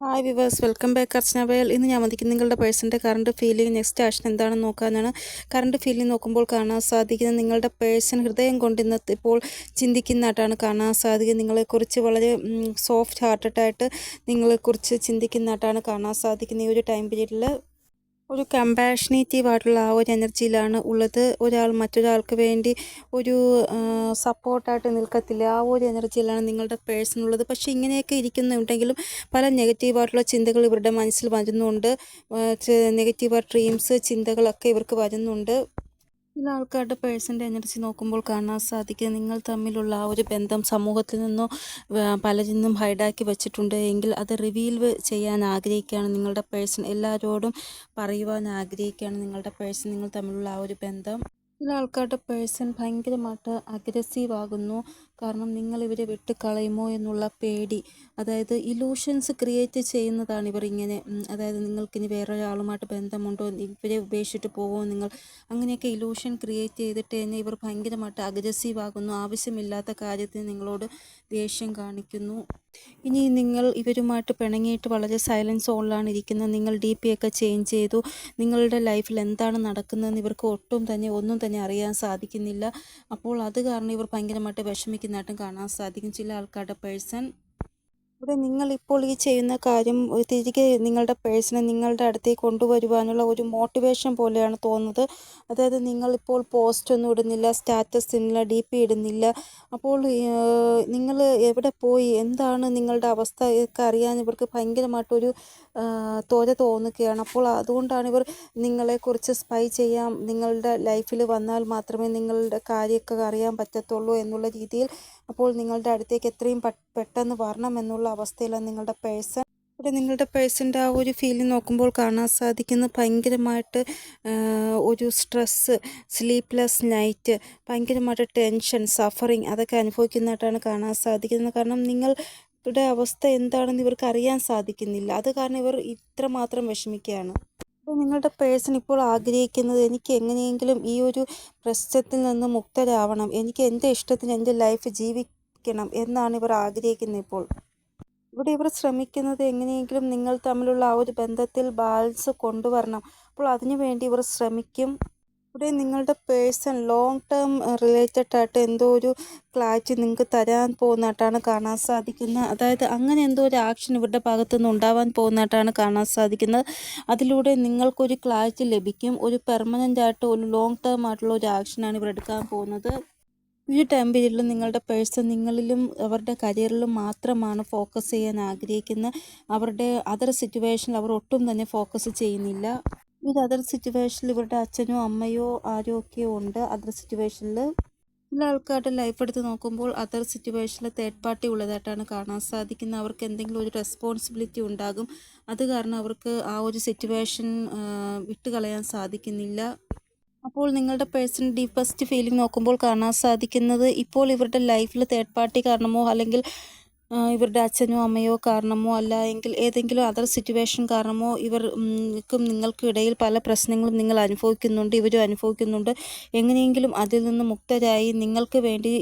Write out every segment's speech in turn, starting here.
Hi viewers welcome back Archana Vayal ഇന്ന് ഞാൻ വന്നിരിക്കുന്നത് നിങ്ങളുടെ പേഴ്സന്റെ കറണ്ട് ഫീലിംഗ് നെക്സ്റ്റ് ആക്ഷൻ എന്താണെന്ന് നോക്കാനാണ്. കറണ്ട് ഫീലിംഗ് നോക്കുമ്പോൾ കാണാൻ സാധിക്കുന്നത് നിങ്ങളുടെ പേഴ്സൺ ഹൃദയം കൊണ്ട് ഇന്ന് ഇപ്പോൾ ചിന്തിക്കുന്നതായിട്ടാണ് കാണാൻ സാധിക്കുന്നത്. നിങ്ങളെക്കുറിച്ച് വളരെ സോഫ്റ്റ് ഹാർട്ടഡായിട്ട് നിങ്ങളെക്കുറിച്ച് ചിന്തിക്കുന്നതായിട്ടാണ് കാണാൻ സാധിക്കുന്നത്. ഈ ഒരു ടൈം പീരീഡിൽ ഒരു കമ്പാഷനേറ്റീവ് ആയിട്ടുള്ള ആ ഒരു എനർജിയിലാണ് ഉള്ളത്. ഒരാൾ മറ്റൊരാൾക്ക് വേണ്ടി ഒരു സപ്പോർട്ടായിട്ട് നിൽക്കത്തില്ല. ആ ഒരു എനർജിയിലാണ് നിങ്ങളുടെ പേഴ്സൺ ഉള്ളത്. പക്ഷേ ഇങ്ങനെയൊക്കെ ഇരിക്കുന്നുണ്ടെങ്കിലും പല നെഗറ്റീവായിട്ടുള്ള ചിന്തകൾ ഇവരുടെ മനസ്സിൽ വരുന്നുണ്ട്. നെഗറ്റീവായ ഡ്രീംസ് ചിന്തകളൊക്കെ ഇവർക്ക് വരുന്നുണ്ട്. ചില ആൾക്കാരുടെ പേഴ്സന്റെ എനർജി നോക്കുമ്പോൾ കാണാൻ സാധിക്കുക നിങ്ങൾ തമ്മിലുള്ള ആ ഒരു ബന്ധം സമൂഹത്തിൽ നിന്നോ പലരിൽ നിന്നും ഹൈഡാക്കി വെച്ചിട്ടുണ്ട് എങ്കിൽ അത് റിവീൽ ചെയ്യാൻ ആഗ്രഹിക്കുകയാണ് നിങ്ങളുടെ പേഴ്സൺ. എല്ലാവരോടും പറയുവാൻ ആഗ്രഹിക്കുകയാണ് നിങ്ങളുടെ പേഴ്സൺ നിങ്ങൾ തമ്മിലുള്ള ആ ഒരു ബന്ധം. ചില ആൾക്കാരുടെ പേഴ്സൺ ഭയങ്കരമായിട്ട് അഗ്രസീവ് ആകുന്നു. കാരണം നിങ്ങൾ ഇവരെ വിട്ടുകളയുമോ എന്നുള്ള പേടി. അതായത് ഇലൂഷൻസ് ക്രിയേറ്റ് ചെയ്യുന്നതാണ് ഇവർ ഇങ്ങനെ. അതായത് നിങ്ങൾക്കിനി വേറൊരാളുമായിട്ട് ബന്ധമുണ്ടോ? ഇവരെ ഉപേക്ഷിച്ചിട്ട് പോകുമോ നിങ്ങൾ? അങ്ങനെയൊക്കെ ഇലൂഷൻ ക്രിയേറ്റ് ചെയ്തിട്ട് തന്നെ ഇവർ ഭയങ്കരമായിട്ട് അഗ്രസീവ് ആകുന്നു. ആവശ്യമില്ലാത്ത കാര്യത്തിന് നിങ്ങളോട് ദേഷ്യം കാണിക്കുന്നു. ഇനി നിങ്ങൾ ഇവരുമായിട്ട് പിണങ്ങിയിട്ട് വളരെ സൈലൻസ് ഓണിലാണ് ഇരിക്കുന്നത്. നിങ്ങൾ ഡി പി ഒക്കെ ചേഞ്ച് ചെയ്തു. നിങ്ങളുടെ ലൈഫിൽ എന്താണ് നടക്കുന്നതെന്ന് ഇവർക്ക് ഒട്ടും തന്നെ ഒന്നും തന്നെ അറിയാൻ സാധിക്കുന്നില്ല. അപ്പോൾ അത് കാരണം ഇവർ ഭയങ്കരമായിട്ട് വിഷമിക്കുന്നതായിട്ടും കാണാൻ സാധിക്കും. ചില ആൾക്കാരുടെ പേഴ്സൺ. ഇവിടെ നിങ്ങൾ ഇപ്പോൾ ഈ ചെയ്യുന്ന കാര്യം തിരികെ നിങ്ങളുടെ പേഴ്സണെ നിങ്ങളുടെ അടുത്തേക്ക് കൊണ്ടുവരുവാനുള്ള ഒരു മോട്ടിവേഷൻ പോലെയാണ് തോന്നുന്നത്. അതായത് നിങ്ങളിപ്പോൾ പോസ്റ്റ് ഒന്നും ഇടുന്നില്ല സ്റ്റാറ്റസ് ഇടുന്നില്ല ഡി പി ഇടുന്നില്ല. അപ്പോൾ നിങ്ങൾ എവിടെ പോയി എന്താണ് നിങ്ങളുടെ അവസ്ഥ ഒക്കെ അറിയാൻ ഇവർക്ക് ഭയങ്കരമായിട്ടൊരു ത്വര തോന്നുകയാണ്. അപ്പോൾ അതുകൊണ്ടാണ് ഇവർ നിങ്ങളെക്കുറിച്ച് സ്പൈ ചെയ്യാം. നിങ്ങളുടെ ലൈഫിൽ വന്നാൽ മാത്രമേ നിങ്ങളുടെ കാര്യമൊക്കെ അറിയാൻ പറ്റത്തുള്ളൂ എന്നുള്ള രീതിയിൽ അപ്പോൾ നിങ്ങളുടെ അടുത്തേക്ക് എത്രയും പെട്ടെന്ന് വരണം എന്നുള്ള അവസ്ഥയിലാണ് നിങ്ങളുടെ പേഴ്സൺ ഇവിടെ നിങ്ങളുടെ പേഴ്സന്റെ ആ ഒരു ഫീലിംഗ് നോക്കുമ്പോൾ കാണാൻ സാധിക്കുന്ന ഭയങ്കരമായിട്ട് ഒരു സ്ട്രെസ്സ് സ്ലീപ്ലെസ് നൈറ്റ് ഭയങ്കരമായിട്ട് ടെൻഷൻ സഫറിങ് അതൊക്കെ അനുഭവിക്കുന്നതായിട്ടാണ് കാണാൻ സാധിക്കുന്നത്. കാരണം നിങ്ങൾ ഇവരുടെ അവസ്ഥ എന്താണെന്ന് ഇവർക്ക് അറിയാൻ സാധിക്കുന്നില്ല. അത് കാരണം ഇവർ ഇത്രമാത്രം വിഷമിക്കുകയാണ്. അപ്പോൾ നിങ്ങളുടെ പേഴ്സൺ ഇപ്പോൾ ആഗ്രഹിക്കുന്നത് എനിക്ക് എങ്ങനെയെങ്കിലും ഈ ഒരു പ്രശ്നത്തിൽ നിന്ന് മുക്തരാവണം. എനിക്ക് എന്റെ ഇഷ്ടത്തിന് എന്റെ ലൈഫ് ജീവിക്കണം എന്നാണ് ഇവർ ആഗ്രഹിക്കുന്നത് ഇപ്പോൾ. ഇവിടെ ഇവർ ശ്രമിക്കുന്നത് എങ്ങനെയെങ്കിലും നിങ്ങൾ തമ്മിലുള്ള ആ ഒരു ബന്ധത്തിൽ ബാലൻസ് കൊണ്ടുവരണം. അപ്പോൾ അതിനുവേണ്ടി ഇവർ ശ്രമിക്കും. ഇവിടെ നിങ്ങളുടെ പേഴ്സൺ ലോങ് ടേം റിലേറ്റഡ് ആയിട്ട് എന്തോ ഒരു ക്ലാരിറ്റി നിങ്ങൾക്ക് തരാൻ പോകുന്നതായിട്ടാണ് കാണാൻ സാധിക്കുന്നത്. അതായത് അങ്ങനെ എന്തോ ഒരു ആക്ഷൻ ഇവരുടെ ഭാഗത്തു നിന്ന് ഉണ്ടാവാൻ പോകുന്നതായിട്ടാണ് കാണാൻ സാധിക്കുന്നത്. അതിലൂടെ നിങ്ങൾക്കൊരു ക്ലാരിറ്റി ലഭിക്കും. ഒരു പെർമനന്റ് ആയിട്ട് ഒരു ലോങ് ടേം ആയിട്ടുള്ള ഒരു ആക്ഷനാണ് ഇവർ എടുക്കാൻ പോകുന്നത്. ഈ ടൈം പീരീഡിൽ നിങ്ങളുടെ പേഴ്സൺ നിങ്ങളിലും അവരുടെ കരിയറിലും മാത്രമാണ് ഫോക്കസ് ചെയ്യാൻ ആഗ്രഹിക്കുന്നത്. അവരുടെ അതർ സിറ്റുവേഷനിൽ അവർ ഒട്ടും തന്നെ ഫോക്കസ് ചെയ്യുന്നില്ല. ഇത് അതർ സിറ്റുവേഷനിൽ ഇവരുടെ അച്ഛനോ അമ്മയോ ആരോ ഒക്കെ ഉണ്ട്. അതർ സിറ്റുവേഷനിൽ ചില ആൾക്കാരുടെ ലൈഫ് എടുത്ത് നോക്കുമ്പോൾ അതർ സിറ്റുവേഷനിൽ തേർഡ് പാർട്ടി ഉള്ളതായിട്ടാണ് കാണാൻ സാധിക്കുന്നത്. അവർക്ക് എന്തെങ്കിലും ഒരു റെസ്പോൺസിബിലിറ്റി ഉണ്ടാകും. അത് കാരണം അവർക്ക് ആ ഒരു സിറ്റുവേഷൻ വിട്ടുകളയാൻ സാധിക്കുന്നില്ല. അപ്പോൾ നിങ്ങളുടെ പേഴ്സൺ ഡീപ്പസ്റ്റ് ഫീലിംഗ് നോക്കുമ്പോൾ കാണാൻ സാധിക്കുന്നത് ഇപ്പോൾ ഇവരുടെ ലൈഫിൽ തേർഡ് പാർട്ടി കാരണമോ അല്ലെങ്കിൽ ഇവരുടെ അച്ഛനോ അമ്മയോ കാരണമോ അല്ല എങ്കിൽ ഏതെങ്കിലും അതർ സിറ്റുവേഷൻ കാരണമോ ഇവർക്കും നിങ്ങൾക്കും ഇടയിൽ പല പ്രശ്നങ്ങളും നിങ്ങൾ അനുഭവിക്കുന്നുണ്ട് ഇവരും അനുഭവിക്കുന്നുണ്ട്. എങ്ങനെയെങ്കിലും അതിൽ നിന്ന് മുക്തരായി നിങ്ങൾക്ക് വേണ്ടി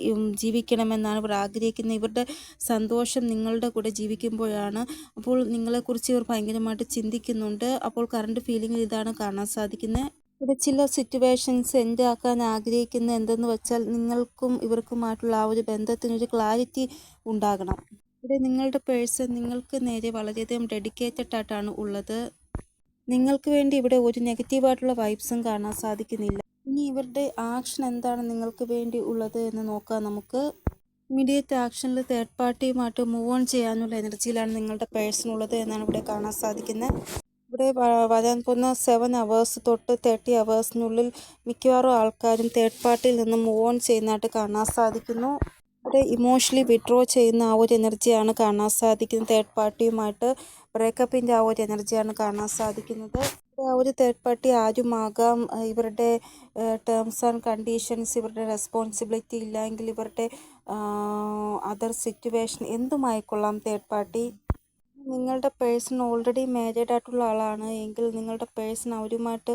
ജീവിക്കണമെന്നാണ് ഇവർ ആഗ്രഹിക്കുന്നത്. ഇവരുടെ സന്തോഷം നിങ്ങളുടെ കൂടെ ജീവിക്കുമ്പോഴാണ്. അപ്പോൾ നിങ്ങളെക്കുറിച്ച് ഇവർ ഭയങ്കരമായിട്ട് ചിന്തിക്കുന്നുണ്ട്. അപ്പോൾ കറണ്ട് ഫീലിംഗിൽ ഇതാണ് കാണാൻ സാധിക്കുന്നത്. ഇവിടെ ചില സിറ്റുവേഷൻസ് എന്റെ ആക്കാൻ ആഗ്രഹിക്കുന്ന എന്തെന്ന് വെച്ചാൽ നിങ്ങൾക്കും ഇവർക്കുമായിട്ടുള്ള ആ ഒരു ബന്ധത്തിനൊരു ക്ലാരിറ്റി ഉണ്ടാകണം. ഇവിടെ നിങ്ങളുടെ പേഴ്സ് നിങ്ങൾക്ക് നേരെ വളരെയധികം ഡെഡിക്കേറ്റഡ് ആയിട്ടാണ് ഉള്ളത്. നിങ്ങൾക്ക് വേണ്ടി ഇവിടെ ഒരു നെഗറ്റീവായിട്ടുള്ള വൈബ്സും കാണാൻ സാധിക്കുന്നില്ല. ഇനി ഇവരുടെ ആക്ഷൻ എന്താണ് നിങ്ങൾക്ക് വേണ്ടി ഉള്ളത് എന്ന് നോക്കാം നമുക്ക്. ഇമ്മീഡിയറ്റ് ആക്ഷനിൽ തേർഡ് പാർട്ടിയുമായിട്ട് മൂവ് ഓൺ ചെയ്യാനുള്ള എനർജിയിലാണ് നിങ്ങളുടെ പേഴ്സൺ ഉള്ളത് എന്നാണ് ഇവിടെ കാണാൻ സാധിക്കുന്നത്. ഇവിടെ വരാൻ പോകുന്ന സെവൻ അവേഴ്സ് തൊട്ട് തേർട്ടി അവേഴ്സിനുള്ളിൽ മിക്കവാറും ആൾക്കാരും തേർഡ് പാർട്ടിയിൽ നിന്ന് മൂവ് ഓൺ ചെയ്യുന്നതായിട്ട് കാണാൻ സാധിക്കുന്നു. ഇവിടെ ഇമോഷണലി വിഡ്രോ ചെയ്യുന്ന ആ ഒരു എനർജിയാണ് കാണാൻ സാധിക്കുന്നത്. തേർഡ് പാർട്ടിയുമായിട്ട് ബ്രേക്കപ്പിന്റെ ആ ഒരു എനർജിയാണ് കാണാൻ സാധിക്കുന്നത്. ആ ഒരു തേർഡ് പാർട്ടി ആരുമാകാം? ഇവരുടെ ടേംസ് ആൻഡ് കണ്ടീഷൻസ് ഇവരുടെ റെസ്പോൺസിബിലിറ്റി ഇല്ലെങ്കിൽ ഇവരുടെ അതർ സിറ്റുവേഷൻ എന്തുമായിക്കൊള്ളാം തേർഡ് പാർട്ടി നിങ്ങളുടെ പേഴ്സൺ ഓൾറെഡി മാരീഡ് ആയിട്ടുള്ള ആളാണ് എങ്കിൽ നിങ്ങളുടെ പേഴ്സൺ അവരുമായിട്ട്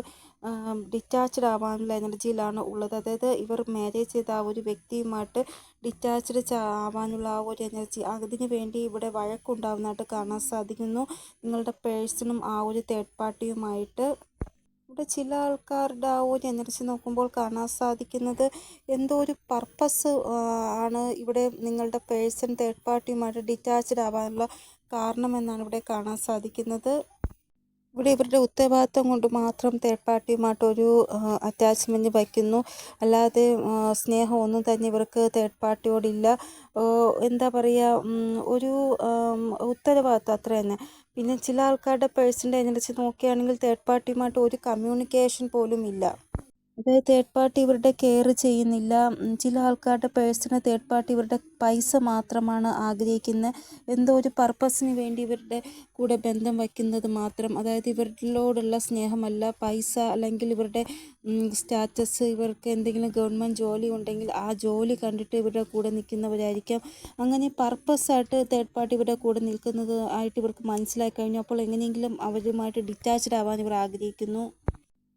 ഡിറ്റാച്ച്ഡ് ആവാനുള്ള എനർജിയിലാണ് ഉള്ളത്. അതായത് ഇവർ മാരേജ് ചെയ്ത ആ ഒരു വ്യക്തിയുമായിട്ട് ഡിറ്റാച്ച്ഡ് ആവാനുള്ള ആ ഒരു എനർജി. അതിന് വേണ്ടി ഇവിടെ വഴക്കുണ്ടാവുന്നതായിട്ട് കാണാൻ സാധിക്കുന്നു. നിങ്ങളുടെ പേഴ്സണും ആ ഒരു തേർഡ് പാർട്ടിയുമായിട്ട് ഇവിടെ ചില ആൾക്കാരുടെ ആ ഒരു എനർജി നോക്കുമ്പോൾ കാണാൻ സാധിക്കുന്നത് എന്തോ ഒരു പർപ്പസ് ആണ് ഇവിടെ നിങ്ങളുടെ പേഴ്സൺ തേർഡ് പാർട്ടിയുമായിട്ട് ഡിറ്റാച്ച്ഡ് ആവാനുള്ള കാരണമെന്നാണ് ഇവിടെ കാണാൻ സാധിക്കുന്നത്. ഇവിടെ ഇവരുടെ ഉത്തരവാദിത്വം കൊണ്ട് മാത്രം തേർഡ് പാർട്ടിയുമായിട്ട് ഒരു അറ്റാച്ച്മെന്റ് വയ്ക്കുന്നു. അല്ലാതെ സ്നേഹമൊന്നും തന്നെ ഇവർക്ക് തേർഡ് പാർട്ടിയോടില്ല എന്താ പറയുക ഒരു ഉത്തരവാദിത്വം അത്ര തന്നെ. പിന്നെ ചില ആൾക്കാരുടെ പേഴ്സണൽ എനർജി നോക്കുകയാണെങ്കിൽ തേർഡ് പാർട്ടിയുമായിട്ട് ഒരു കമ്മ്യൂണിക്കേഷൻ പോലും ഇല്ല. അതായത് തേർഡ് പാർട്ടി ഇവരുടെ കെയർ ചെയ്യുന്നില്ല. ചില ആൾക്കാരുടെ പേഴ്സണൽ തേർഡ് പാർട്ടി ഇവരുടെ പൈസ മാത്രമാണ് ആഗ്രഹിക്കുന്നത് എന്തോ ഒരു പർപ്പസിന് വേണ്ടി ഇവരുടെ കൂടെ ബന്ധം വയ്ക്കുന്നത് മാത്രം. അതായത് ഇവരിലോടുള്ള സ്നേഹമല്ല പൈസ അല്ലെങ്കിൽ ഇവരുടെ സ്റ്റാറ്റസ് ഇവർക്ക് എന്തെങ്കിലും ഗവൺമെന്റ് ജോലി ഉണ്ടെങ്കിൽ ആ ജോലി കണ്ടിട്ട് ഇവരുടെ കൂടെ നിൽക്കുന്നവരായിരിക്കാം. അങ്ങനെ പർപ്പസായിട്ട് തേർഡ് പാർട്ടി ഇവരുടെ കൂടെ നിൽക്കുന്നത് ആയിട്ട് ഇവർക്ക് മനസ്സിലായി കഴിഞ്ഞു അപ്പോൾ എങ്ങനെയെങ്കിലും അവരുമായിട്ട് ഡിറ്റാച്ച്ഡ് ആവാൻ ഇവർ ആഗ്രഹിക്കുന്നു.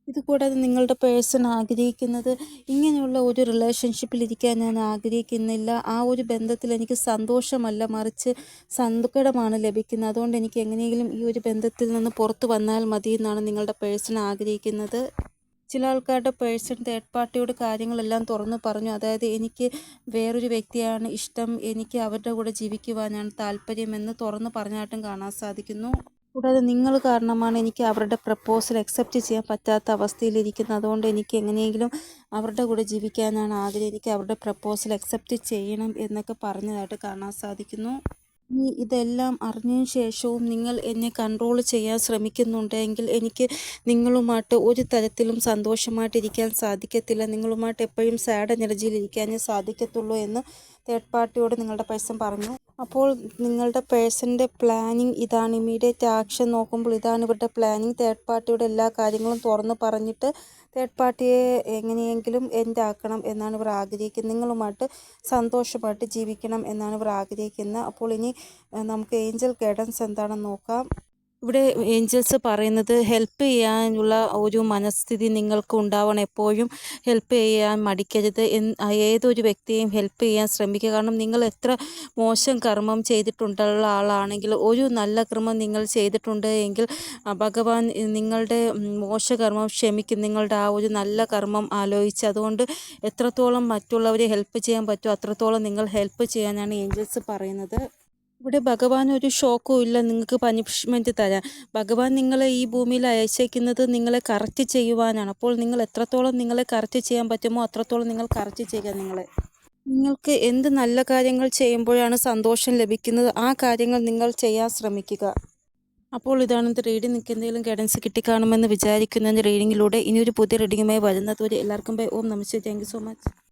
ഇതുകൂടാതെ നിങ്ങളുടെ പേഴ്സൺ ആഗ്രഹിക്കുന്നത് ഇങ്ങനെയുള്ള ഒരു റിലേഷൻഷിപ്പിൽ ഇരിക്കാൻ ഞാൻ ആഗ്രഹിക്കുന്നില്ല. ആ ഒരു ബന്ധത്തിൽ എനിക്ക് സന്തോഷമല്ല. മറിച്ച് സങ്കടമാണ് ലഭിക്കുന്നത്. അതുകൊണ്ട് എനിക്ക് എങ്ങനെയെങ്കിലും ഈ ഒരു ബന്ധത്തിൽ നിന്ന് പുറത്തു വന്നാൽ മതി എന്നാണ് നിങ്ങളുടെ പേഴ്സൺ ആഗ്രഹിക്കുന്നത്. ചില ആൾക്കാരുടെ പേഴ്സൺ തേർഡ് പാർട്ടിയോട് കാര്യങ്ങളെല്ലാം തുറന്നു പറഞ്ഞു. അതായത് എനിക്ക് വേറൊരു വ്യക്തിയാണ് ഇഷ്ടം. എനിക്ക് അവരുടെ കൂടെ ജീവിക്കുവാനാണ് താല്പര്യമെന്ന് തുറന്നു പറഞ്ഞായിട്ടും കാണാൻ സാധിക്കുന്നു. കൂടാതെ നിങ്ങൾ കാരണമാണ് എനിക്ക് അവരുടെ പ്രപ്പോസൽ അക്സെപ്റ്റ് ചെയ്യാൻ പറ്റാത്ത അവസ്ഥയിലിരിക്കുന്നത്. അതുകൊണ്ട് എനിക്ക് എങ്ങനെയെങ്കിലും അവരുടെ കൂടെ ജീവിക്കാനാണ് ആഗ്രഹം. എനിക്ക് അവരുടെ പ്രപ്പോസൽ അക്സെപ്റ്റ് ചെയ്യണം എന്നൊക്കെ പറഞ്ഞതായിട്ട് കാണാൻ സാധിക്കുന്നു. ഇനി ഇതെല്ലാം അറിഞ്ഞതിന് ശേഷവും നിങ്ങൾ എന്നെ കൺട്രോൾ ചെയ്യാൻ ശ്രമിക്കുന്നുണ്ടെങ്കിൽ എനിക്ക് നിങ്ങളുമായിട്ട് ഒരു തരത്തിലും സന്തോഷമായിട്ടിരിക്കാൻ സാധിക്കത്തില്ല. നിങ്ങളുമായിട്ട് എപ്പോഴും സാഡ് എനർജിയിൽ ഇരിക്കാനേ സാധിക്കത്തുള്ളൂ എന്ന് തേർഡ് പാർട്ടിയോട് നിങ്ങളുടെ പേഴ്സൺ പറഞ്ഞു. അപ്പോൾ നിങ്ങളുടെ പേഴ്സന്റെ പ്ലാനിങ് ഇതാണ്. ഇമീഡിയറ്റ് ആക്ഷൻ നോക്കുമ്പോൾ ഇതാണ് ഇവരുടെ പ്ലാനിങ് തേർഡ് പാർട്ടിയുടെ എല്ലാ കാര്യങ്ങളും തുറന്ന് പറഞ്ഞിട്ട് തേർഡ് പാർട്ടിയെ എങ്ങനെയെങ്കിലും എൻഡ് ആക്കണം എന്നാണ് ഇവർ ആഗ്രഹിക്കുന്നത്. നിങ്ങളുമായിട്ട് സന്തോഷമായിട്ട് ജീവിക്കണം എന്നാണ് ഇവർ ആഗ്രഹിക്കുന്നത്. അപ്പോൾ ഇനി നമുക്ക് ഏഞ്ചൽ ഗൈഡൻസ് എന്താണെന്ന് നോക്കാം. ഇവിടെ ഏഞ്ചൽസ് പറയുന്നത് ഹെൽപ്പ് ചെയ്യാനുള്ള ഒരു മനസ്ഥിതി നിങ്ങൾക്ക് ഉണ്ടാവണം. എപ്പോഴും ഹെൽപ്പ് ചെയ്യാൻ മടിക്കരുത്. ഏതൊരു വ്യക്തിയെയും ഹെൽപ്പ് ചെയ്യാൻ ശ്രമിക്കുക. കാരണം നിങ്ങൾ എത്ര മോശം കർമ്മം ചെയ്തിട്ടുണ്ടുള്ള ആളാണെങ്കിൽ ഒരു നല്ല കർമ്മം നിങ്ങൾ ചെയ്തിട്ടുണ്ട് എങ്കിൽ ഭഗവാൻ നിങ്ങളുടെ മോശകർമ്മം ക്ഷമിക്കും. നിങ്ങളുടെ ആ ഒരു നല്ല കർമ്മം ആലോചിച്ച് അതുകൊണ്ട് എത്രത്തോളം മറ്റുള്ളവരെ ഹെൽപ്പ് ചെയ്യാൻ പറ്റുമോ അത്രത്തോളം നിങ്ങൾ ഹെൽപ്പ് ചെയ്യാനാണ് ഏഞ്ചൽസ് പറയുന്നത്. ഇവിടെ ഭഗവാൻ ഒരു ഷോക്കും ഇല്ല നിങ്ങൾക്ക് പനിഷ്മെന്റ് തരാൻ. ഭഗവാൻ നിങ്ങളെ ഈ ഭൂമിയിൽ അയച്ചേക്കുന്നത് നിങ്ങളെ കറക്റ്റ് ചെയ്യുവാനാണ്. അപ്പോൾ നിങ്ങൾ എത്രത്തോളം നിങ്ങളെ കറക്റ്റ് ചെയ്യാൻ പറ്റുമോ അത്രത്തോളം നിങ്ങൾ കറക്റ്റ് ചെയ്യുക നിങ്ങളെ. നിങ്ങൾക്ക് എന്ത് നല്ല കാര്യങ്ങൾ ചെയ്യുമ്പോഴാണ് സന്തോഷം ലഭിക്കുന്നത് ആ കാര്യങ്ങൾ നിങ്ങൾ ചെയ്യാൻ ശ്രമിക്കുക. അപ്പോൾ ഇതാണ് ഇത് റീഡിംഗ് നിങ്ങൾക്ക് എന്തെങ്കിലും ഗൈഡൻസ് കിട്ടിക്കാണുമെന്ന് വിചാരിക്കുന്ന റീഡിങ്ങിലൂടെ ഇനിയൊരു പുതിയ റീഡിങ്ങുമായി വരുന്നത് വരെ എല്ലാവർക്കും bye. Om namaste thank so much